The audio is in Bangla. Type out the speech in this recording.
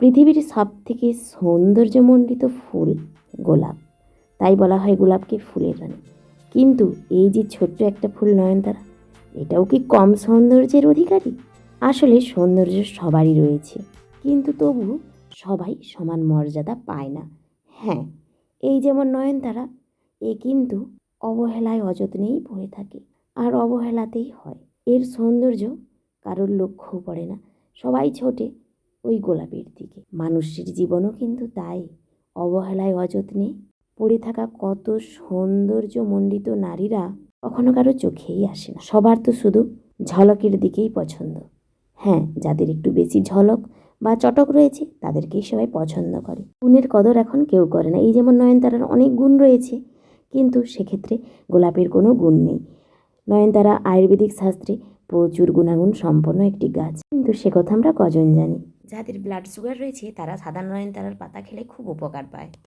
পৃথিবীর সব থেকে সৌন্দর্যমণ্ডিত ফুল গোলাপ। তাই বলা হয় গোলাপকে ফুলের রানী। কিন্তু এই যে ছোট্ট একটা ফুল নয়নতারা, এটাও কি কম সৌন্দর্যের অধিকারী? আসলে সৌন্দর্য সবারই রয়েছে। কিন্তু তবু সবাই সমান মর্যাদা পায় না। হ্যাঁ এই যেমন নয়নতারা, এ কিন্তু অবহেলায় অযত্নেই পড়ে থাকে। আর অবহেলাতেই হয়। এর সৌন্দর্য কারোর লক্ষ্যও পড়ে না। সবাই ছোটে ওই গোলাপের দিকে। মানুষের জীবনও কিন্তু তাই। অবহেলায় অযত্নে পড়ে থাকা কত সৌন্দর্যমণ্ডিত নারীরা কখনো কারও চোখেই আসে না। সবার তো শুধু ঝলকের দিকেই পছন্দ। হ্যাঁ যাদের একটু বেশি ঝলক বা চটক রয়েছে, তাদেরকেই সবাই পছন্দ করে। গুণের কদর এখন কেউ করে না। এই যেমন নয়নতারার অনেক গুণ রয়েছে, কিন্তু সেক্ষেত্রে গোলাপের কোনো গুণ নেই। নয়নতারা আয়ুর্বেদিক শাস্ত্রে প্রচুর গুণাগুণ সম্পন্ন একটি গাছ। কিন্তু সে কথা আমরা কজন জানি? যাদের ব্লাড সুগার রয়েছে তারা সাদা নয়নতারার পাতা খেলে খুব উপকার পায়।